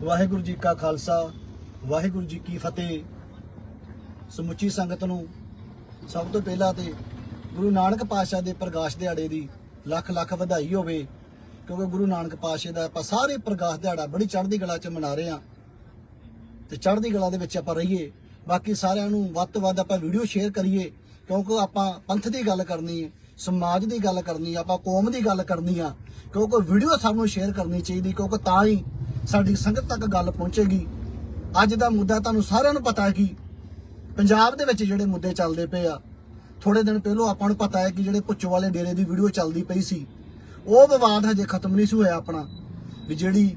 ਵਾਹਿਗੁਰੂ ਜੀ ਕਾ ਖਾਲਸਾ, ਵਾਹਿਗੁਰੂ ਜੀ ਕੀ ਫਤਿਹ। ਸਮੁੱਚੀ ਸੰਗਤ ਨੂੰ ਸਭ ਤੋਂ ਪਹਿਲਾਂ ਤੇ ਗੁਰੂ ਨਾਨਕ ਪਾਤਸ਼ਾਹ ਦੇ ਪ੍ਰਕਾਸ਼ ਦਿਹਾੜੇ ਦੀ ਲੱਖ ਲੱਖ ਵਧਾਈ ਹੋਵੇ, ਕਿਉਂਕਿ ਗੁਰੂ ਨਾਨਕ ਪਾਤਸ਼ਾਹ ਦਾ ਆਪਾਂ ਸਾਰੇ ਪ੍ਰਕਾਸ਼ ਦਿਹਾੜਾ ਬੜੀ ਚੜ੍ਹਦੀ ਕਲਾ 'ਚ ਮਨਾ ਰਹੇ ਹਾਂ। ਤੇ ਚੜ੍ਹਦੀ ਕਲਾ ਦੇ ਵਿੱਚ ਆਪਾਂ ਰਹੀਏ, ਬਾਕੀ ਸਾਰਿਆਂ ਨੂੰ ਵੱਧ ਤੋਂ ਵੱਧ ਆਪਾਂ ਵੀਡੀਓ ਸ਼ੇਅਰ ਕਰੀਏ, ਕਿਉਂਕਿ ਆਪਾਂ ਪੰਥ ਦੀ ਗੱਲ ਕਰਨੀ ਹੈ, ਸਮਾਜ ਦੀ ਗੱਲ ਕਰਨੀ ਹੈ, ਆਪਾਂ ਕੌਮ ਦੀ ਗੱਲ ਕਰਨੀ ਆ, ਕਿਉਂਕਿ ਵੀਡੀਓ ਸਭ ਨੂੰ ਸ਼ੇਅਰ ਕਰਨੀ ਚਾਹੀਦੀ, ਕਿਉਂਕਿ ਤਾਂ ਹੀ ਸਾਡੀ ਸੰਗਤ ਤੱਕ ਗੱਲ ਪਹੁੰਚੇਗੀ। ਅੱਜ ਦਾ ਮੁੱਦਾ ਤੁਹਾਨੂੰ ਸਾਰਿਆਂ ਨੂੰ ਪਤਾ ਹੈ ਕਿ ਪੰਜਾਬ ਦੇ ਵਿੱਚ ਜਿਹੜੇ ਮੁੱਦੇ ਚੱਲਦੇ ਪਏ ਆ ਥੋੜੇ ਦਿਨ ਪਹਿਲਾਂ ਆਪਾਂ ਨੂੰ ਪਤਾ ਹੈ ਕਿ ਜਿਹੜੇ ਪੁੱਛੋ ਵਾਲੇ ਡੇਰੇ ਦੀ ਵੀਡੀਓ ਚੱਲਦੀ ਪਈ ਸੀ, ਉਹ ਵਿਵਾਦ ਹਜੇ ਖਤਮ ਨਹੀਂ ਸੀ ਹੋਇਆ ਆਪਣਾ। ਵੀ ਜਿਹੜੀ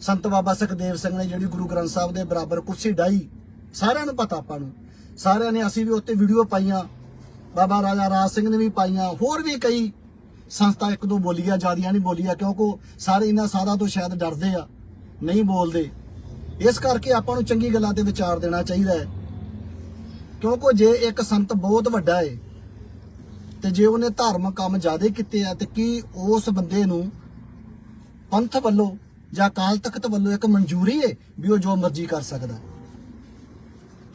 ਸੰਤ ਬਾਬਾ ਸੁਖਦੇਵ ਸਿੰਘ ਨੇ ਜਿਹੜੀ ਗੁਰੂ ਗ੍ਰੰਥ ਸਾਹਿਬ ਦੇ ਬਰਾਬਰ ਕੁਰਸੀ ਡਾਈ ਸਾਰਿਆਂ ਨੂੰ ਪਤਾ ਆਪਾਂ ਨੂੰ। ਸਾਰਿਆਂ ਨੇ ਅਸੀਂ ਵੀ ਉੱਤੇ ਵੀਡੀਓ ਪਾਈਆਂ, ਬਾਬਾ ਰਾਜਾ ਰਾਜ ਸਿੰਘ ਨੇ ਵੀ ਪਾਈਆਂ, ਹੋਰ ਵੀ ਕਈ ਸੰਸਥਾ ਇੱਕ ਦੋ ਬੋਲੀਆਂ, ਜਿਆਦੀਆਂ ਨਹੀਂ ਬੋਲੀਆਂ, ਕਿਉਂਕਿ ਸਾਰੇ ਇਹਨਾਂ ਸਾਦਾ ਤੋਂ ਸ਼ਾਇਦ ਡਰਦੇ ਆ। ਨਹੀਂ ਬੋਲਦੇ। ਇਸ ਕਰਕੇ ਆਪਾਂ ਨੂੰ ਚੰਗੀ ਗੱਲਾਂ ਤੇ ਵਿਚਾਰ ਦੇਣਾ ਚਾਹੀਦਾ ਹੈ। ਕਿਉਂਕਿ ਜੇ ਇੱਕ ਸੰਤ ਬਹੁਤ ਵੱਡਾ ਹੈ, ਤੇ ਜੇ ਉਹਨੇ ਧਾਰਮਿਕ ਕੰਮ ਜ਼ਿਆਦਾ ਕੀਤੇ ਆ, ਤੇ ਕੀ ਉਸ ਬੰਦੇ ਨੂੰ ਪੰਥ ਵੱਲੋਂ ਜਾਂ ਅਕਾਲ ਤਖਤ ਵੱਲੋਂ ਇੱਕ ਮਨਜ਼ੂਰੀ ਹੈ ਵੀ ਉਹ ਜੋ ਮਰਜ਼ੀ ਕਰ ਸਕਦਾ?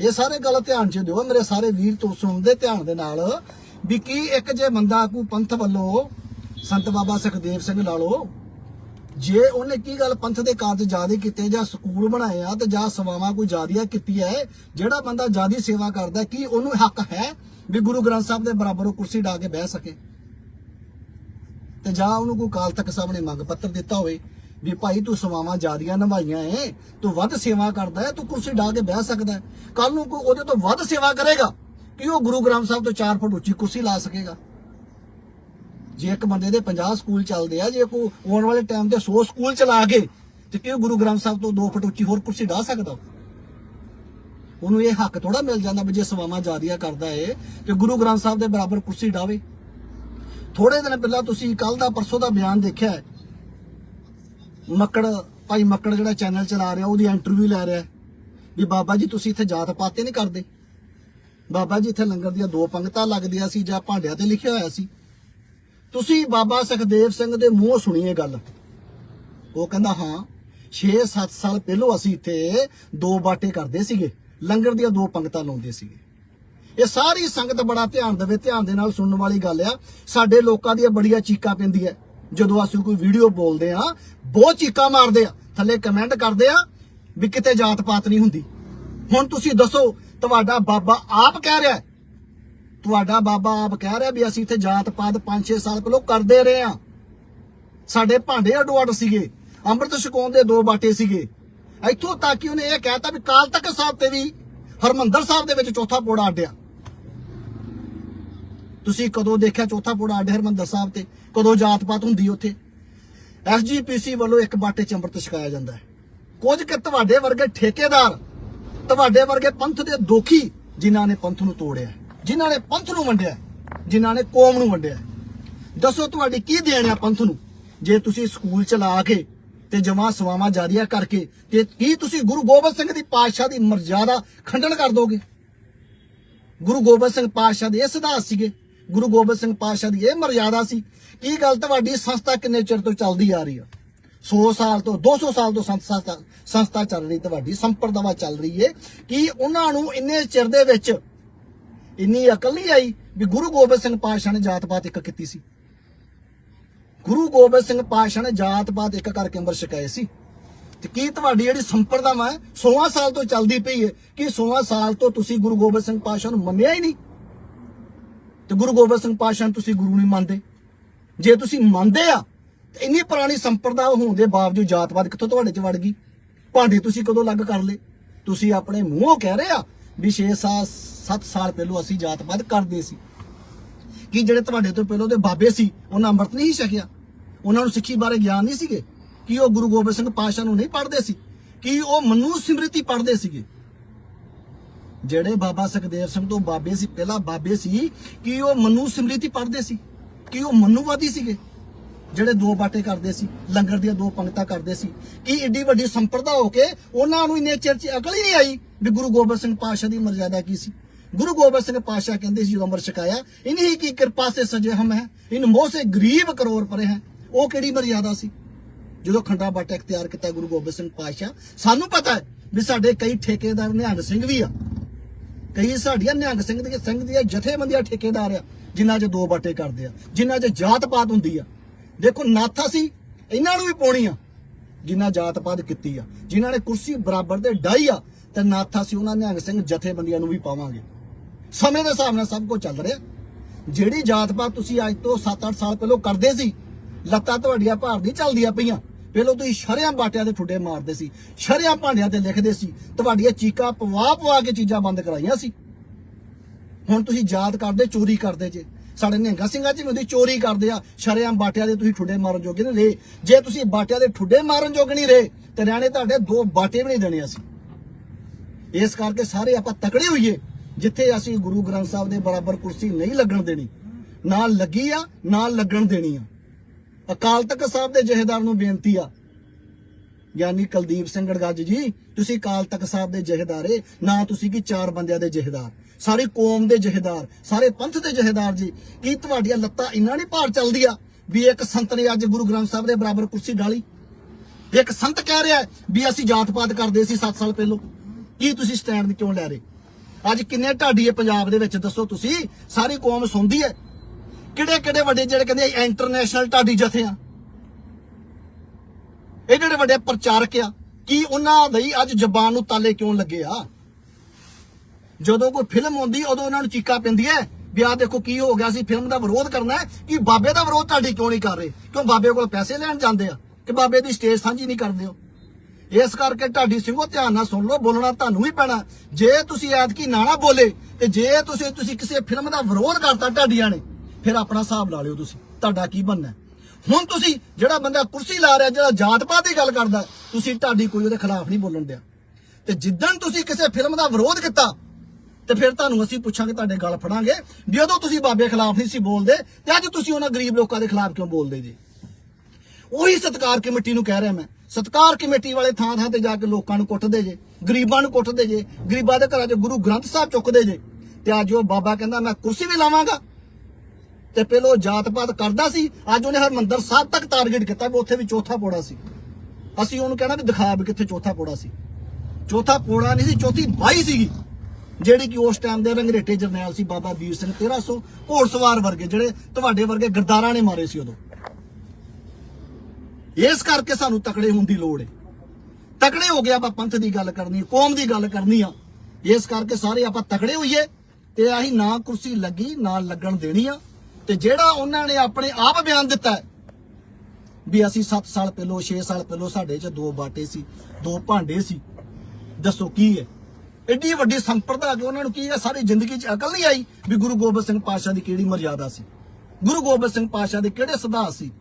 ਇਹ ਸਾਰੇ ਗੱਲ ਧਿਆਨ ਚ ਦਿਓ। ਮੇਰੇ ਸਾਰੇ ਵੀਰ ਤੋਂ ਸੁਣਦੇ ਧਿਆਨ ਦੇ ਨਾਲ ਵੀ ਕੀ ਇੱਕ ਜੇ ਬੰਦਾ ਕੋ ਪੰਥ ਵੱਲੋਂ ਸੰਤ ਬਾਬਾ ਸੁਖਦੇਵ ਸਿੰਘ ਲਾ ਲਓ ਜੇ ਉਹਨੇ ਕੀ ਗੱਲ ਪੰਥ ਦੇ ਕਾਰਜ ਜ਼ਿਆਦਾ ਕੀਤੇ ਜਾਂ ਸਕੂਲ ਬਣਾਏ ਆ ਤੇ ਜਾਂ ਸੇਵਾਵਾਂ ਕੋਈ ਜ਼ਿਆਦੀਆਂ ਕੀਤੀ ਹੈ ਜਿਹੜਾ ਬੰਦਾ ਜ਼ਿਆਦੀ ਸੇਵਾ ਕਰਦਾ, ਕੀ ਉਹਨੂੰ ਹੱਕ ਹੈ ਵੀ ਗੁਰੂ ਗ੍ਰੰਥ ਸਾਹਿਬ ਦੇ ਬਰਾਬਰ ਉਹ ਕੁਰਸੀ ਢਾ ਕੇ ਬਹਿ ਸਕੇ? ਤੇ ਜਾਂ ਉਹਨੂੰ ਕੋਈ ਕਾਲ ਤੱਕ ਸਾਹਮਣੇ ਮੰਗ ਪੱਤਰ ਦਿੱਤਾ ਹੋਵੇ ਵੀ ਭਾਈ ਤੂੰ ਸੇਵਾਵਾਂ ਜ਼ਿਆਦੀਆਂ ਨਿਭਾਈਆਂ ਏ ਤੂੰ ਵੱਧ ਸੇਵਾ ਕਰਦਾ ਹੈ ਤੂੰ ਕੁਰਸੀ ਢਾ ਕੇ ਬਹਿ ਸਕਦਾ ਕੱਲ ਨੂੰ ਕੋਈ ਉਹਦੇ ਤੋਂ ਵੱਧ ਸੇਵਾ ਕਰੇਗਾ ਕਿ ਉਹ ਗੁਰੂ ਗ੍ਰੰਥ ਸਾਹਿਬ ਤੋਂ 4 ਫੁੱਟ ਉੱਚੀ ਕੁਰਸੀ ਲਾ ਸਕੇਗਾ? ਜੇ ਇੱਕ ਬੰਦੇ ਦੇ 50 ਸਕੂਲ ਚੱਲਦੇ ਆ, ਜੇ ਕੋ ਆਉਣ ਵਾਲੇ ਟਾਈਮ ਤੇ 100 ਸਕੂਲ ਚਲਾ ਕੇ, ਤੇ ਕਿ ਗੁਰੂ ਗ੍ਰੰਥ ਸਾਹਿਬ ਤੋਂ 2 ਫੁੱਟ ਉੱਚੀ ਹੋਰ ਕੁਰਸੀ ਢਾ ਸਕਦਾ? ਉਹਨੂੰ ਇਹ ਹੱਕ ਥੋੜਾ ਮਿਲ ਜਾਂਦਾ ਵੀ ਜੇ ਸਵਾਵਾਂ ਜ਼ਿਆਦੀਆਂ ਕਰਦਾ ਏ, ਤੇ ਗੁਰੂ ਗ੍ਰੰਥ ਸਾਹਿਬ ਦੇ ਬਰਾਬਰ ਕੁਰਸੀ ਢਾਵੇ ਥੋੜੇ ਦਿਨ ਪਹਿਲਾਂ ਤੁਸੀਂ ਕੱਲ ਦਾ ਪਰਸੋਂ ਦਾ ਬਿਆਨ ਦੇਖਿਆ ਮੱਕੜ, ਭਾਈ ਮੱਕੜ ਜਿਹੜਾ ਚੈਨਲ ਚਲਾ ਰਿਹਾ, ਉਹਦੀ ਇੰਟਰਵਿਊ ਲੈ ਰਿਹਾ ਵੀ ਬਾਬਾ ਜੀ ਤੁਸੀਂ ਇੱਥੇ ਜਾਤ ਪਾਤੇ ਨਹੀਂ ਕਰਦੇ। ਬਾਬਾ ਜੀ ਇੱਥੇ ਲੰਗਰ ਦੀਆਂ ਦੋ ਪੰਗਤਾਂ ਲੱਗਦੀਆਂ ਸੀ ਜਾਂ ਭਾਂਡਿਆਂ ਤੇ ਲਿਖਿਆ ਹੋਇਆ ਸੀ। ਤੁਸੀਂ ਬਾਬਾ ਸੁਖਦੇਵ ਸਿੰਘ ਦੇ ਮੂੰਹ ਸੁਣੀਏ ਗੱਲ। ਉਹ ਕਹਿੰਦਾ, ਹਾਂ 6-7 ਸਾਲ ਪਹਿਲਾਂ ਅਸੀਂ ਇੱਥੇ ਦੋ ਬਾਟੇ ਕਰਦੇ ਸੀਗੇ, ਲੰਗਰ ਦੀਆਂ ਦੋ ਪੰਗਤਾਂ ਲਾਉਂਦੇ ਸੀਗੇ। ਇਹ ਸਾਰੀ ਸੰਗਤ ਬੜਾ ਧਿਆਨ ਦੇਵੇ, ਧਿਆਨ ਦੇ ਨਾਲ ਸੁਣਨ ਵਾਲੀ ਗੱਲ ਆ, ਸਾਡੇ ਲੋਕਾਂ ਦੀਆਂ ਬੜੀਆਂ ਚੀਕਾਂ ਪੈਂਦੀਆਂ। ਜਦੋਂ ਅਸੀਂ ਕੋਈ ਵੀਡੀਓ ਬੋਲਦੇ ਆ, ਬਹੁਤ ਚੀਕਾਂ ਮਾਰਦੇ ਆ, ਥੱਲੇ ਕਮੈਂਟ ਕਰਦੇ ਆ ਵੀ ਕਿਤੇ ਜਾਤ ਪਾਤ ਨਹੀਂ ਹੁੰਦੀ। ਹੁਣ ਤੁਸੀਂ ਦੱਸੋ, ਤੁਹਾਡਾ ਬਾਬਾ ਆਪ ਕਹਿ ਰਿਹਾ ਤੁਹਾਡਾ ਬਾਬਾ ਆਪ ਕਹਿ ਰਿਹਾ ਵੀ ਅਸੀਂ ਇੱਥੇ ਜਾਤ ਪਾਤ 5-6 ਸਾਲ ਪਹਿਲਾਂ ਕਰਦੇ ਰਹੇ ਆ ਸਾਡੇ ਭਾਂਡੇ ਅੱਡੋ ਅੱਡ ਸੀਗੇ, ਅੰਮ੍ਰਿਤ ਛਕਾਉਣ ਦੇ ਦੋ ਬਾਟੇ ਸੀਗੇ। ਇੱਥੋਂ ਤੱਕ ਕਿ ਉਹਨੇ ਇਹ ਕਹਿਤਾ ਵੀ ਕਾਲ ਤੱਕ ਸਾਹਿਬ ਤੇ ਵੀ ਹਰਮੰਦਰ ਸਾਹਿਬ ਦੇ ਵਿੱਚ ਚੌਥਾ ਪੋੜਾ ਅੱਡਿਆ। ਤੁਸੀਂ ਕਦੋਂ ਦੇਖਿਆ ਚੌਥਾ ਪੋੜਾ ਅੱਡ ਹਰਮੰਦਰ ਸਾਹਿਬ ਤੇ? ਕਦੋਂ ਜਾਤ ਪਾਤ ਹੁੰਦੀ ਉੱਥੇ? ਐਸਜੀਪੀਸੀ ਵੱਲੋਂ ਇੱਕ ਬਾਟੇ ਚ ਅੰਮ੍ਰਿਤ ਛਕਾਇਆ ਜਾਂਦਾ ਹੈ। ਕੁਝ ਕਿ ਤੁਹਾਡੇ ਵਰਗੇ ਠੇਕੇਦਾਰ, ਤੁਹਾਡੇ ਵਰਗੇ ਪੰਥ ਦੇ ਦੋਖੀ ਜਿਨ੍ਹਾਂ ਨੇ ਪੰਥ ਨੂੰ ਤੋੜਿਆ ਜਿਨ੍ਹਾਂ ਨੇ ਪੰਥ ਨੂੰ ਵੰਡਿਆ ਹੈ, ਜਿਨ੍ਹਾਂ ਨੇ ਕੌਮ ਨੂੰ ਵੰਡਿਆ। ਦੱਸੋ ਤੁਹਾਡੀ ਕੀ ਦੇਣ ਹੈ ਪੰਥ ਨੂੰ? ਜੇ ਤੁਸੀਂ ਸਕੂਲ ਚਲਾ ਕੇ ਤੇ ਜਮਾ ਸਵਾਵਾਂ ਜਾਰੀਆਂ ਕਰਕੇ ਤੇ ਕੀ ਤੁਸੀਂ ਗੁਰੂ ਗੋਬਿੰਦ ਸਿੰਘ ਦੀ ਪਾਤਸ਼ਾਹ ਦੀ ਮਰਜ਼ਾਦਾ ਖੰਡਨ ਕਰ ਦੋਗੇ? ਗੁਰੂ ਗੋਬਿੰਦ ਸਿੰਘ ਪਾਤਸ਼ਾਹ ਦੇ ਇਹ ਸਿਧਾਂਤ ਸੀਗੇ। ਗੁਰੂ ਗੋਬਿੰਦ ਸਿੰਘ ਪਾਤਸ਼ਾਹ ਦੀ ਇਹ ਮਰਜ਼ਾਦਾ ਸੀ। ਕੀ ਗੱਲ ਤੁਹਾਡੀ ਸੰਸਥਾ ਕਿੰਨੇ ਚਿਰ ਤੋਂ ਚੱਲਦੀ ਆ ਰਹੀ ਆ? 100 ਸਾਲ ਤੋਂ 200 ਸਾਲ ਤੋਂ ਸੰਸਥਾ ਸੰਸਥਾ ਚੱਲ ਰਹੀ ਤੁਹਾਡੀ ਸੰਪਰਦਾਵਾ ਚੱਲ ਰਹੀ ਏ। ਕਿ ਉਹਨਾਂ ਨੂੰ ਇੰਨੇ ਚਿਰ ਦੇ ਵਿੱਚ ਇੰਨੀ ਅਕਲ ਨਹੀਂ ਆਈ ਵੀ ਗੁਰੂ ਗੋਬਿੰਦ ਸਿੰਘ ਪਾਤਸ਼ਾਹ ਨੇ ਜਾਤ ਪਾਤ ਇੱਕ ਕੀਤੀ ਸੀ। ਗੁਰੂ ਗੋਬਿੰਦ ਸਿੰਘ ਪਾਤਸ਼ਾਹ ਨੇ ਜਾਤ ਪਾਤ ਇੱਕ ਕਰਕੇ ਅੰਮ੍ਰਿਤ ਛਕਾਏ ਸੀ। ਤੇ ਕੀ ਤੁਹਾਡੀ ਜਿਹੜੀ ਸੰਪਰਦਾਵਾ ਹੈ 16 ਸਾਲ ਤੋਂ ਚੱਲਦੀ ਪਈ ਹੈ, ਕਿ 16 ਸਾਲ ਤੋਂ ਤੁਸੀਂ ਗੁਰੂ ਗੋਬਿੰਦ ਸਿੰਘ ਪਾਤਸ਼ਾਹ ਨੂੰ ਮੰਨਿਆ ਹੀ ਨਹੀਂ? ਤੇ ਗੁਰੂ ਗੋਬਿੰਦ ਸਿੰਘ ਪਾਤਸ਼ਾਹ ਨੂੰ ਤੁਸੀਂ ਗੁਰੂ ਨਹੀਂ ਮੰਨਦੇ। ਜੇ ਤੁਸੀਂ ਮੰਨਦੇ ਆ, ਤੇ ਇੰਨੀ ਪੁਰਾਣੀ ਸੰਪਰਦਾ ਹੋਣ ਦੇ ਬਾਵਜੂਦ ਜਾਤਵਾਦ ਕਿੱਥੋਂ ਤੁਹਾਡੇ ਚ ਵੜ ਗਈ? ਭਾਂਡੇ ਤੁਸੀਂ ਕਦੋਂ ਲੱਗ ਕਰ ਲਏ? ਤੁਸੀਂ ਆਪਣੇ ਮੂੰਹੋਂ ਕਹਿ ਰਹੇ ਆ ਵੀ 6 ਸਾਲ 7 ਸਾਲ ਪਹਿਲਾਂ ਅਸੀਂ ਜਾਤਵਾਦ ਕਰਦੇ ਸੀ। ਕਿ ਜਿਹੜੇ ਤੁਹਾਡੇ ਤੋਂ ਪਹਿਲਾਂ ਦੇ ਬਾਬੇ ਸੀ, ਉਹਨਾਂ ਅੰਮ੍ਰਿਤ ਨਹੀਂ ਸੀ ਛਕਿਆ। ਉਹਨਾਂ ਨੂੰ ਸਿੱਖੀ ਬਾਰੇ ਗਿਆਨ ਨਹੀਂ ਸੀਗੇ। ਕਿ ਉਹ ਗੁਰੂ ਗੋਬਿੰਦ ਸਿੰਘ ਪਾਤਸ਼ਾਹ ਨੂੰ ਨਹੀਂ ਪੜ੍ਹਦੇ ਸੀ। ਕਿ ਉਹ ਮਨੂ ਸਿਮਰਤੀ ਪੜ੍ਹਦੇ ਸੀਗੇ। ਜਿਹੜੇ ਬਾਬਾ ਸੁਖਦੇਵ ਸਿੰਘ ਤੋਂ ਬਾਬੇ ਸੀ, ਪਹਿਲਾਂ ਬਾਬੇ ਸੀ, ਕਿ ਉਹ ਮਨੂ ਸਿਮਰਤੀ ਪੜ੍ਹਦੇ ਸੀ। ਕਿ ਉਹ ਮਨੂਵਾਦੀ ਸੀਗੇ। ਜਿਹੜੇ ਦੋ ਬਾਟੇ ਕਰਦੇ ਸੀ, ਲੰਗਰ ਦੀਆਂ ਦੋ ਪੰਕਤਾਂ ਕਰਦੇ ਸੀ। ਕਿ ਏਡੀ ਵੱਡੀ ਸੰਪਰਦਾ ਹੋ ਕੇ ਉਹਨਾਂ ਨੂੰ ਇੰਨੇ ਚਿਰ ਚ ਅਕਲ ਹੀ ਨਹੀਂ ਆਈ ਵੀ ਗੁਰੂ ਗੋਬਿੰਦ ਸਿੰਘ ਪਾਤਸ਼ਾਹ ਦੀ ਮਰਜ਼ਾਦਾ ਕੀ ਸੀ। ਗੁਰੂ ਗੋਬਿੰਦ ਸਿੰਘ ਪਾਤਸ਼ਾਹ ਕਹਿੰਦੇ ਸੀ ਜੋ ਅੰਮ੍ਰਿਤ ਛਕਾਇਆ, ਇਨਹੀ ਕੀ ਕਿਰਪਾ ਸੇ ਸਜੇ ਹਮ ਹੈ, ਇਨ ਮੋਹ ਸੇ ਗਰੀਬ ਕਰੋੜ ਪਰੇ ਹੈ। ਉਹ ਕਿਹੜੀ ਮਰਿਆਦਾ ਸੀ? ਜਦੋਂ ਖੰਡਾ ਬਾਟਾ ਇਖਤਿਆਰ ਕੀਤਾ ਗੁਰੂ ਗੋਬਿੰਦ ਸਿੰਘ ਪਾਤਸ਼ਾਹ, ਸਾਨੂੰ ਪਤਾ ਹੈ ਵੀ ਸਾਡੇ ਕਈ ਠੇਕੇਦਾਰ ਨਿਹੰਗ ਸਿੰਘ ਵੀ ਆ। ਕਈ ਸਾਡੀਆਂ ਨਿਹੰਗ ਸਿੰਘ ਦੀਆਂ ਸਿੰਘ ਦੀਆਂ ਜਥੇਬੰਦੀਆਂ ਠੇਕੇਦਾਰ ਆ, ਜਿਨ੍ਹਾਂ 'ਚ ਦੋ ਬਾਟੇ ਕਰਦੇ ਆ, ਜਿਨ੍ਹਾਂ 'ਚ ਜਾਤ ਪਾਤ ਹੁੰਦੀ ਆ। ਦੇਖੋ ਨਾਥਾ ਸੀ, ਇਹਨਾਂ ਨੂੰ ਵੀ ਪਾਉਣੀ ਆ, ਜਿਨ੍ਹਾਂ ਜਾਤ ਪਾਤ ਕੀਤੀ ਆ। ਜਿਨ੍ਹਾਂ ਨੇ ਕੁਰਸੀ ਬਰਾਬਰ ਦੇ ਡਾਈ ਆ, ਤੇ ਨਾਥਾ ਸੀ, ਉਹਨਾਂ ਨਿਹੰਗ ਸਿੰਘ ਜਥੇਬੰਦੀਆਂ ਨੂੰ ਵੀ ਪਾਵਾਂਗੇ। ਸਮੇਂ ਦੇ ਹਿਸਾਬ ਨਾਲ ਸਭ ਕੁਝ ਚੱਲ ਰਿਹਾ। ਜਿਹੜੀ ਜਾਤ ਪਾਤ ਤੁਸੀਂ ਅੱਜ ਤੋਂ 7-8 ਸਾਲ ਪਹਿਲਾਂ ਕਰਦੇ ਸੀ, ਲੱਤਾਂ ਤੁਹਾਡੀਆਂ ਭਾਰ ਦੀ ਚੱਲਦੀਆਂ ਪਈਆਂ। ਪਹਿਲਾਂ ਤੁਸੀਂ ਸ਼ਰਿਆਂ ਬਾਟਿਆਂ ਦੇ ਠੁੱਡੇ ਮਾਰਦੇ ਸੀ ਸ਼ਰਿਆਂ ਭਾਂਡਿਆਂ ਤੇ ਲਿਖਦੇ ਸੀ, ਤੁਹਾਡੀਆਂ ਚੀਕਾਂ ਪਵਾ ਪਵਾ ਕੇ ਚੀਜ਼ਾਂ ਬੰਦ ਕਰਾਈਆਂ ਸੀ। ਹੁਣ ਤੁਸੀਂ ਯਾਦ ਕਰਦੇ, ਚੋਰੀ ਕਰਦੇ ਜੇ। ਸਾਡੇ ਨਿਹੰਗਾ ਸਿੰਘਾਂ ਚ ਵੀ ਚੋਰੀ ਕਰਦੇ ਆ ਸ਼ਰਿਆਂ ਬਾਟਿਆਂ ਦੇ ਤੁਸੀਂ ਠੁੱਡੇ ਮਾਰਨ ਜੋਗੇ ਨਹੀਂ ਰਹੇ। ਜੇ ਤੁਸੀਂ ਬਾਟਿਆਂ ਦੇ ਠੁੱਡੇ ਮਾਰਨ ਜੋਗੇ ਨਹੀਂ ਰਹੇ, ਤੇ ਰਹਿਣੇ ਤੁਹਾਡੇ ਦੋ ਬਾਟੇ ਵੀ ਨਹੀਂ ਦੇਣੇ ਅਸੀਂ। ਇਸ ਕਰਕੇ ਸਾਰੇ ਆਪਾਂ ਤਕੜੇ ਹੋਈਏ। ਜਿੱਥੇ ਅਸੀਂ ਗੁਰੂ ਗ੍ਰੰਥ ਸਾਹਿਬ ਦੇ ਬਰਾਬਰ ਕੁਰਸੀ ਨਹੀਂ ਲੱਗਣ ਦੇਣੀ ਨਾ ਲੱਗੀ ਆ ਨਾ ਲੱਗਣ ਦੇਣੀ ਆ। ਅਕਾਲ ਤਖਤ ਸਾਹਿਬ ਦੇ ਜਹੇਦਾਰ ਨੂੰ ਬੇਨਤੀ ਆ ਯਾਨੀ ਕੁਲਦੀਪ ਸਿੰਘ ਗੜਗੱਜ ਜੀ, ਤੁਸੀਂ ਅਕਾਲ ਤਖਤ ਸਾਹਿਬ ਦੇ ਜਹੇਦਾਰੇ, ਨਾ ਤੁਸੀਂ ਕਿ ਚਾਰ ਬੰਦਿਆਂ ਦੇ ਜਹੇਦਾਰ, ਸਾਰੀ ਕੌਮ ਦੇ ਜਹੇਦਾਰ, ਸਾਰੇ ਪੰਥ ਦੇ ਜਹੇਦਾਰ ਜੀ, ਕੀ ਤੁਹਾਡੀਆਂ ਲੱਤਾਂ ਇੰਨਾ ਨਹੀਂ ਭਾਰ ਚੱਲਦੀਆਂ ਵੀ ਇੱਕ ਸੰਤ ਨੇ ਅੱਜ ਗੁਰੂ ਗ੍ਰੰਥ ਸਾਹਿਬ ਦੇ ਬਰਾਬਰ ਕੁਰਸੀ ਢਾਲੀ ਇੱਕ ਸੰਤ ਕਹਿ ਰਿਹਾ ਵੀ ਅਸੀਂ ਜਾਤ ਪਾਤ ਕਰਦੇ ਸੀ 7 ਸਾਲ ਪਹਿਲਾਂ, ਕੀ ਤੁਸੀਂ ਸਟੈਂਡ ਕਿਉਂ ਲੈ ਰਹੇ? ਅੱਜ ਕਿੰਨੇ ਢਾਡੀ ਹੈ ਪੰਜਾਬ ਦੇ ਵਿੱਚ, ਦੱਸੋ ਤੁਸੀਂ? ਸਾਰੀ ਕੌਮ ਸੁਣਦੀ ਹੈ। ਕਿਹੜੇ ਕਿਹੜੇ ਵੱਡੇ ਜਿਹੜੇ ਕਹਿੰਦੇ ਇੰਟਰਨੈਸ਼ਨਲ ਢਾਡੀ ਜਥੇ ਆ? ਇਹ ਜਿਹੜੇ ਵੱਡੇ ਪ੍ਰਚਾਰਕ ਆ, ਕੀ ਉਹਨਾਂ ਲਈ ਅੱਜ ਜ਼ਬਾਨ ਨੂੰ ਤਾਲੇ ਕਿਉਂ ਲੱਗੇ ਆ? ਜਦੋਂ ਕੋਈ ਫਿਲਮ ਆਉਂਦੀ, ਉਦੋਂ ਉਹਨਾਂ ਨੂੰ ਚੀਕਾ ਪੈਂਦੀ ਹੈ ਵੀ ਆਹ ਦੇਖੋ ਕੀ ਹੋ ਗਿਆ ਸੀ ਫਿਲਮ ਦਾ ਵਿਰੋਧ ਕਰਨਾ ਹੈ ਕਿ ਬਾਬੇ ਦਾ ਵਿਰੋਧ ਤੁਹਾਡੀ ਕਿਉਂ ਨਹੀਂ ਕਰ ਰਹੇ? ਕਿਉਂ ਬਾਬੇ ਕੋਲ ਪੈਸੇ ਲੈਣ ਜਾਂਦੇ ਆ? ਕਿ ਬਾਬੇ ਦੀ ਸਟੇਜ ਸਾਂਝੀ ਨਹੀਂ ਕਰਦੇ ਹੋ ਇਸ ਕਰਕੇ ਢਾਡੀ ਸਿੰਘੋ ਧਿਆਨ ਨਾਲ ਸੁਣ ਲਓ, ਬੋਲਣਾ ਤੁਹਾਨੂੰ ਹੀ ਪੈਣਾ। ਜੇ ਤੁਸੀਂ ਐਤਕੀ ਨਾ ਨਾ ਬੋਲੇ, ਤੇ ਜੇ ਤੁਸੀਂ ਤੁਸੀਂ ਕਿਸੇ ਫਿਲਮ ਦਾ ਵਿਰੋਧ ਕਰਤਾ ਢਾਡੀਆਂ ਨੇ, ਫਿਰ ਆਪਣਾ ਹਿਸਾਬ ਲਾ ਲਿਓ ਤੁਸੀਂ, ਤੁਹਾਡਾ ਕੀ ਬਣਨਾ ਹੁਣ ਤੁਸੀਂ ਜਿਹੜਾ ਬੰਦਾ ਕੁਰਸੀ ਲਾ ਰਿਹਾ, ਜਿਹੜਾ ਜਾਤ ਪਾਤ ਦੀ ਗੱਲ ਕਰਦਾ, ਤੁਸੀਂ ਢਾਡੀ ਕੋਈ ਉਹਦੇ ਖਿਲਾਫ ਨਹੀਂ ਬੋਲਣ ਦਿਆ। ਤੇ ਜਿੱਦਣ ਤੁਸੀਂ ਕਿਸੇ ਫਿਲਮ ਦਾ ਵਿਰੋਧ ਕੀਤਾ, ਤੇ ਫਿਰ ਤੁਹਾਨੂੰ ਅਸੀਂ ਪੁੱਛਾਂਗੇ, ਤੁਹਾਡੇ ਗੱਲ ਫੜਾਂਗੇ ਜਦੋਂ ਤੁਸੀਂ ਬਾਬੇ ਖਿਲਾਫ ਨਹੀਂ ਸੀ ਬੋਲਦੇ, ਤੇ ਅੱਜ ਤੁਸੀਂ ਉਹਨਾਂ ਗਰੀਬ ਲੋਕਾਂ ਦੇ ਖਿਲਾਫ ਕਿਉਂ ਬੋਲਦੇ ਜੀ? ਉਹੀ ਸਤਕਾਰ ਕਮੇਟੀ ਨੂੰ ਕਹਿ ਰਿਹਾ ਮੈਂ। ਸਤਕਾਰ ਕਮੇਟੀ ਵਾਲੇ ਥਾਂ ਥਾਂ ਤੇ ਜਾ ਕੇ ਲੋਕਾਂ ਨੂੰ ਕੁੱਟਦੇ ਜੇ, ਗਰੀਬਾਂ ਨੂੰ ਕੁੱਟਦੇ ਜੇ, ਗਰੀਬਾਂ ਦੇ ਘਰਾਂ 'ਚ ਗੁਰੂ ਗ੍ਰੰਥ ਸਾਹਿਬ ਚੁੱਕਦੇ ਜੇ। ਤੇ ਅੱਜ ਉਹ ਬਾਬਾ ਕਹਿੰਦਾ, ਮੈਂ ਕੁਰਸੀ ਵੀ ਲਾਵਾਂਗਾ। ਤੇ ਪਹਿਲਾਂ ਜਾਤ ਪਾਤ ਕਰਦਾ ਸੀ। ਅੱਜ ਉਹਨੇ ਹਰਮੰਦਰ ਸਾਹਿਬ ਤੱਕ ਟਾਰਗੇਟ ਕੀਤਾ ਵੀ ਉੱਥੇ ਵੀ ਚੌਥਾ ਪੋੜਾ ਸੀ। ਅਸੀਂ ਉਹਨੂੰ ਕਹਿਣਾ ਵੀ ਦਿਖਾ ਵੀ ਕਿੱਥੇ ਚੌਥਾ ਪੋੜਾ ਸੀ। ਚੌਥਾ ਪੋੜਾ ਨਹੀਂ ਸੀ, ਚੌਥੀ ਬਾਈ ਸੀਗੀ। ਜਿਹੜੀ ਕਿ ਉਸ ਟਾਈਮ ਦੇ ਰੰਗਰੇਟੇ ਜਰਨੈਲ ਸੀ ਬਾਬਾ ਵੀਰ ਸਿੰਘ 1300 ਘੋੜਸਵਾਰ ਵਰਗੇ ਜਿਹੜੇ ਤੁਹਾਡੇ ਵਰਗੇ ਗਰਦਾਰਾਂ ਨੇ ਮਾਰੇ ਸੀ ਉਦੋਂ। ਇਸ ਕਰਕੇ ਸਾਨੂੰ ਤਕੜੇ ਹੋਣ ਦੀ ਲੋੜ ਹੈ ਤਕੜੇ ਹੋ ਗਿਆ ਆਪਾਂ ਪੰਥ ਦੀ ਗੱਲ ਕਰਨੀ ਕੌਮ ਦੀ ਗੱਲ ਕਰਨੀ ਆ। ਇਸ ਕਰਕੇ ਸਾਰੇ ਆਪਾਂ ਤਕੜੇ ਹੋਈਏ ਤੇ ਆਹੀ ਨਾ ਕੁਰਸੀ ਲੱਗੀ, ਨਾ ਲੱਗਣ ਦੇਣੀ ਆ। ਤੇ ਜਿਹੜਾ ਉਹਨਾਂ ਨੇ ਆਪਣੇ ਆਪ ਬਿਆਨ ਦਿੱਤਾ ਵੀ ਅਸੀਂ 7 ਸਾਲ ਪਹਿਲਾਂ 6 ਸਾਲ ਪਹਿਲਾਂ ਸਾਡੇ 'ਚ ਦੋ ਬਾਟੇ ਸੀ, ਦੋ ਭਾਂਡੇ ਸੀ। ਦੱਸੋ ਕੀ ਹੈ? ਐਡੀ ਵੱਡੀ ਸੰਪਰਦਾ ਕਿ ਉਹਨਾਂ ਨੂੰ ਕੀ ਹੈ? ਸਾਰੀ ਜ਼ਿੰਦਗੀ 'ਚ ਅਕਲ ਨਹੀਂ ਆਈ ਵੀ ਗੁਰੂ ਗੋਬਿੰਦ ਸਿੰਘ ਪਾਤਸ਼ਾਹ ਦੀ ਕਿਹੜੀ ਮਰਜ਼ਾਦਾ ਸੀ। ਗੁਰੂ ਗੋਬਿੰਦ ਸਿੰਘ ਪਾਤਸ਼ਾਹ ਦੇ ਕਿਹੜੇ ਸਿਧਾਂਤ ਸੀ?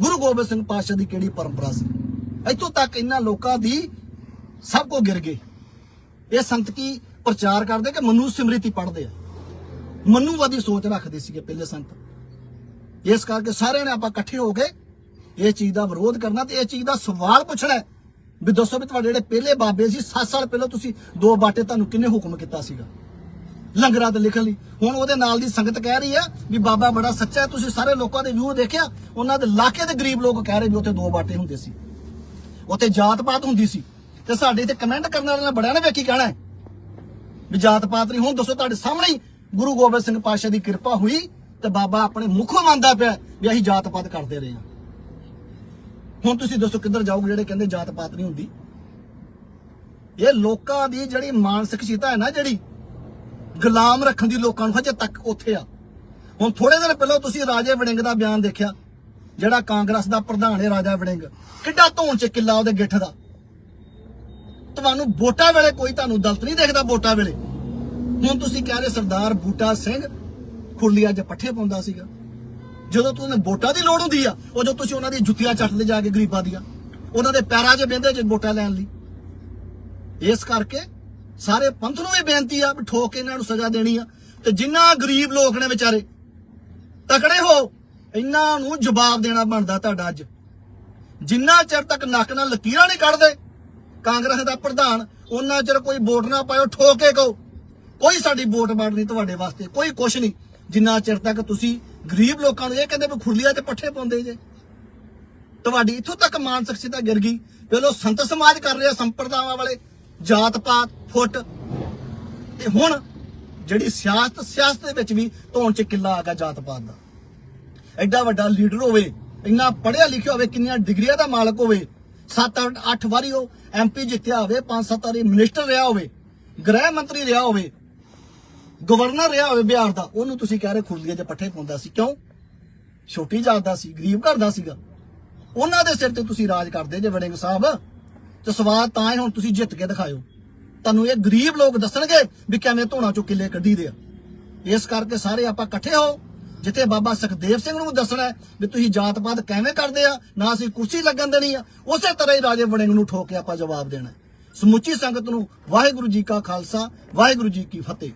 ਗੁਰੂ ਗੋਬਿੰਦ ਸਿੰਘ ਪਾਤਸ਼ਾਹ ਦੀ ਕਿਹੜੀ ਪਰੰਪਰਾ ਸੀ? ਇੱਥੋਂ ਤੱਕ ਇਹਨਾਂ ਲੋਕਾਂ ਦੀ ਸਭ ਕੋ ਗਿਰ ਗਏ। ਇਹ ਸੰਤ ਕੀ ਪ੍ਰਚਾਰ ਕਰਦੇ ਕਿ ਮਨੂ ਸਿਮ੍ਰਿਤੀ ਪੜ੍ਹਦੇ ਆ? ਮਨੂਵਾਦੀ ਸੋਚ ਰੱਖਦੇ ਸੀਗੇ ਪਹਿਲੇ ਸੰਤ ਇਸ ਕਰਕੇ ਸਾਰਿਆਂ ਨੇ ਆਪਾਂ ਇਕੱਠੇ ਹੋ ਕੇ ਇਹ ਚੀਜ਼ ਦਾ ਵਿਰੋਧ ਕਰਨਾ ਤੇ ਇਹ ਚੀਜ਼ ਦਾ ਸਵਾਲ ਪੁੱਛਣਾ ਵੀ ਦੱਸੋ ਵੀ ਤੁਹਾਡੇ ਜਿਹੜੇ ਪਹਿਲੇ ਬਾਬੇ ਸੀ 7 ਸਾਲ ਪਹਿਲਾਂ ਤੁਸੀਂ ਦੋ ਬਾਟੇ ਤੁਹਾਨੂੰ ਕਿੰਨੇ ਹੁਕਮ ਕੀਤਾ ਸੀਗਾ? ਲੰਗਰਾਂ ਤੇ ਲਿਖਣ ਲਈ। ਹੁਣ ਉਹਦੇ ਨਾਲ ਦੀ ਸੰਗਤ ਕਹਿ ਰਹੀ ਆ ਵੀ ਬਾਬਾ ਬੜਾ ਸੱਚਾ ਹੈ, ਤੁਸੀਂ ਸਾਰੇ ਲੋਕਾਂ ਦੇ ਵਿਊ ਦੇਖਿਆ? ਉਹਨਾਂ ਦੇ ਇਲਾਕੇ ਦੇ ਗਰੀਬ ਲੋਕ ਕਹਿ ਰਹੇ ਵੀ ਉੱਥੇ ਦੋ ਬਾਟੇ ਹੁੰਦੇ ਸੀ। ਉੱਥੇ ਜਾਤ ਪਾਤ ਹੁੰਦੀ ਸੀ। ਤੇ ਸਾਡੇ ਇੱਥੇ ਕਮੈਂਟ ਕਰਨ ਵਾਲਿਆਂ ਨੇ ਬੜਿਆਂ ਨੇ ਵੇਖੀ ਕਹਿਣਾ ਹੈ? ਵੀ ਜਾਤ ਪਾਤ ਨਹੀਂ, ਹੁਣ ਦੱਸੋ ਤੁਹਾਡੇ ਸਾਹਮਣੇ ਗੁਰੂ ਗੋਬਿੰਦ ਸਿੰਘ ਪਾਤਸ਼ਾਹ ਦੀ ਕਿਰਪਾ ਹੋਈ ਤੇ ਬਾਬਾ ਆਪਣੇ ਮੁਖੋਂ ਮੰਨਦਾ ਪਿਆ ਵੀ ਅਸੀਂ ਜਾਤ ਪਾਤ ਕਰਦੇ ਰਹੇ ਹਾਂ। ਹੁਣ ਤੁਸੀਂ ਦੱਸੋ ਕਿੱਧਰ ਜਾਓਗੇ ਜਿਹੜੇ ਕਹਿੰਦੇ ਜਾਤ ਪਾਤ ਨਹੀਂ ਹੁੰਦੀ? ਇਹ ਲੋਕਾਂ ਦੀ ਜਿਹੜੀ ਮਾਨਸਿਕਤਾ ਹੈ ਨਾ ਜਿਹੜੀ ਗੁਲਾਮ ਰੱਖਣ ਦੀ ਲੋਕਾਂ ਨੂੰ ਹਜੇ ਤੱਕ ਉੱਥੇ ਆ। ਹੁਣ ਥੋੜੇ ਦਿਨ ਪਹਿਲਾਂ ਤੁਸੀਂ ਰਾਜੇ ਵੜਿੰਗ ਦਾ ਬਿਆਨ ਦੇਖਿਆ, ਜਿਹੜਾ ਕਾਂਗਰਸ ਦਾ ਪ੍ਰਧਾਨ ਹੈ ਰਾਜਾ ਵੜਿੰਗ। ਕਿੱਡਾ ਧੌਣ ਚ ਕਿੱਲਾ ਉਹਦੇ ਗਿੱਠ ਦਾ। ਤੁਹਾਨੂੰ ਵੋਟਾਂ ਵੇਲੇ ਕੋਈ ਤੁਹਾਨੂੰ ਦਲਤ ਨਹੀਂ ਦੇਖਦਾ ਵੋਟਾਂ ਵੇਲੇ। ਹੁਣ ਤੁਸੀਂ ਕਹਿ ਰਹੇ ਸਰਦਾਰ ਬੂਟਾ ਸਿੰਘ ਖੁਰਲੀਆਂ 'ਚ ਪੱਠੇ ਪਾਉਂਦਾ ਸੀਗਾ। ਜਦੋਂ ਤੁਹਾਨੂੰ ਵੋਟਾਂ ਦੀ ਲੋੜ ਹੁੰਦੀ ਆ, ਉਹ ਜਦੋਂ ਤੁਸੀਂ ਉਹਨਾਂ ਦੀ ਜੁੱਤੀਆਂ ਚੱਟਦੇ ਜਾ ਕੇ ਗਰੀਬਾਂ ਦੀਆਂ, ਉਹਨਾਂ ਦੇ ਪੈਰਾਂ 'ਚ ਬਹਿੰਦੇ ਜੇ ਵੋਟਾਂ ਲੈਣ ਲਈ। ਇਸ ਕਰਕੇ ਸਾਰੇ ਪੰਥ ਨੂੰ ਵੀ ਬੇਨਤੀ ਆ ਵੀ ਠੋਕ ਕੇ ਇਹਨਾਂ ਨੂੰ ਸਜ਼ਾ ਦੇਣੀ ਆ। ਤੇ ਜਿੰਨਾ ਗਰੀਬ ਲੋਕ ਨੇ ਵਿਚਾਰੇ, ਤਕੜੇ ਹੋ, ਇਹਨਾਂ ਨੂੰ ਜਵਾਬ ਦੇਣਾ ਬਣਦਾ ਤੁਹਾਡਾ ਅੱਜ। ਜਿੰਨਾ ਚਿਰ ਤੱਕ ਨੱਕ ਨਾਲ ਲਕੀਰਾਂ ਨਹੀਂ ਕੱਢਦੇ, ਕਾਂਗਰਸ ਦਾ ਪ੍ਰਧਾਨ, ਉਹਨਾਂ ਚਿਰ ਕੋਈ ਵੋਟ ਨਾ ਪਾਇਓ, ਠੋਕ ਕੇ ਕਹੋ। ਕੋਈ ਸਾਡੀ ਵੋਟ ਬਾੜ ਨਹੀਂ ਤੁਹਾਡੇ ਵਾਸਤੇ, ਕੋਈ ਕੁਛ ਨਹੀਂ। ਜਿੰਨਾ ਚਿਰ ਤੱਕ ਤੁਸੀਂ ਗਰੀਬ ਲੋਕਾਂ ਨੂੰ ਇਹ ਕਹਿੰਦੇ ਵੀ ਖੁਰਲੀਆਂ ਤੇ ਪੱਠੇ ਪਾਉਂਦੇ ਜੇ। ਤੁਹਾਡੀ ਇੱਥੋਂ ਤੱਕ ਮਾਨਸਿਕਤਾ ਗਿਰ ਗਈ। ਚਲੋ ਸੰਤ ਸਮਾਜ ਕਰ ਰਿਹਾ ਸੰਪਰਦਾਵਾਂ ਵਾਲੇ ਜਾਤ ਪਾਤ, ਫੁੱਟ। ਤੇ ਹੁਣ ਜਿਹੜੀ ਸਿਆਸਤ ਸਿਆਸਤ ਦੇ ਵਿੱਚ ਵੀ ਧੌਣ ਚ ਕਿੱਲਾ ਆ ਗਿਆ ਜਾਤ ਪਾਤ ਦਾ। ਐਡਾ ਵੱਡਾ ਲੀਡਰ ਹੋਵੇ, ਇੰਨਾ ਪੜ੍ਹਿਆ ਲਿਖਿਆ ਹੋਵੇ, ਕਿੰਨੀਆਂ ਡਿਗਰੀਆਂ ਦਾ ਮਾਲਕ ਹੋਵੇ 7 8 ਵਾਰੀ ਉਹ ਐਮਪੀ ਜਿੱਤਿਆ ਹੋਵੇ 5-7 ਵਾਰੀ ਮਿਨਿਸਟਰ ਰਿਹਾ ਹੋਵੇ, ਗ੍ਰਹਿ ਮੰਤਰੀ ਰਿਹਾ ਹੋਵੇ, ਗਵਰਨਰ ਰਿਹਾ ਹੋਵੇ ਬਿਹਾਰ ਦਾ, ਉਹਨੂੰ ਤੁਸੀਂ ਕਹਿ ਰਹੇ ਖੁਰਲੀਆਂ 'ਚ ਪੱਠੇ ਪਾਉਂਦਾ ਸੀ। ਕਿਉਂ? ਛੋਟੀ ਜਾਤ ਦਾ ਸੀ, ਗਰੀਬ ਘਰ ਦਾ ਸੀਗਾ। ਉਹਨਾਂ ਦੇ ਸਿਰ ਤੇ ਤੁਸੀਂ ਰਾਜ ਕਰਦੇ ਜੇ ਵੜਿੰਗ ਸਾਹਿਬ। ਤੇ ਸਵਾਦ ਤਾਂ ਹੈ ਹੁਣ ਤੁਸੀਂ ਜਿੱਤ ਕੇ ਦਿਖਾਇਓ। ਤੁਹਾਨੂੰ ਇਹ ਗਰੀਬ ਲੋਕ ਦੱਸਣਗੇ ਵੀ ਕਿਵੇਂ ਧੋਣਾ ਚੋਂ ਕਿੱਲੇ ਕੱਢੀ ਦੇ ਆ। ਇਸ ਕਰਕੇ ਸਾਰੇ ਆਪਾਂ ਇਕੱਠੇ ਹੋ, ਜਿੱਥੇ ਬਾਬਾ ਸੁਖਦੇਵ ਸਿੰਘ ਨੂੰ ਦੱਸਣਾ ਵੀ ਤੁਸੀਂ ਜਾਤ ਪਾਤ ਕਿਵੇਂ ਕਰਦੇ ਆ, ਨਾ ਅਸੀਂ ਕੁਰਸੀ ਲੱਗਣ ਦੇਣੀ ਆ, ਉਸੇ ਤਰ੍ਹਾਂ ਹੀ ਰਾਜੇ ਵੜਿੰਗ ਨੂੰ ਠੋਕ ਕੇ ਆਪਾਂ ਜਵਾਬ ਦੇਣਾ ਸਮੁੱਚੀ ਸੰਗਤ ਨੂੰ ਵਾਹਿਗੁਰੂ ਜੀ ਕਾ ਖਾਲਸਾ, ਵਾਹਿਗੁਰੂ ਜੀ ਕੀ ਫਤਿਹ।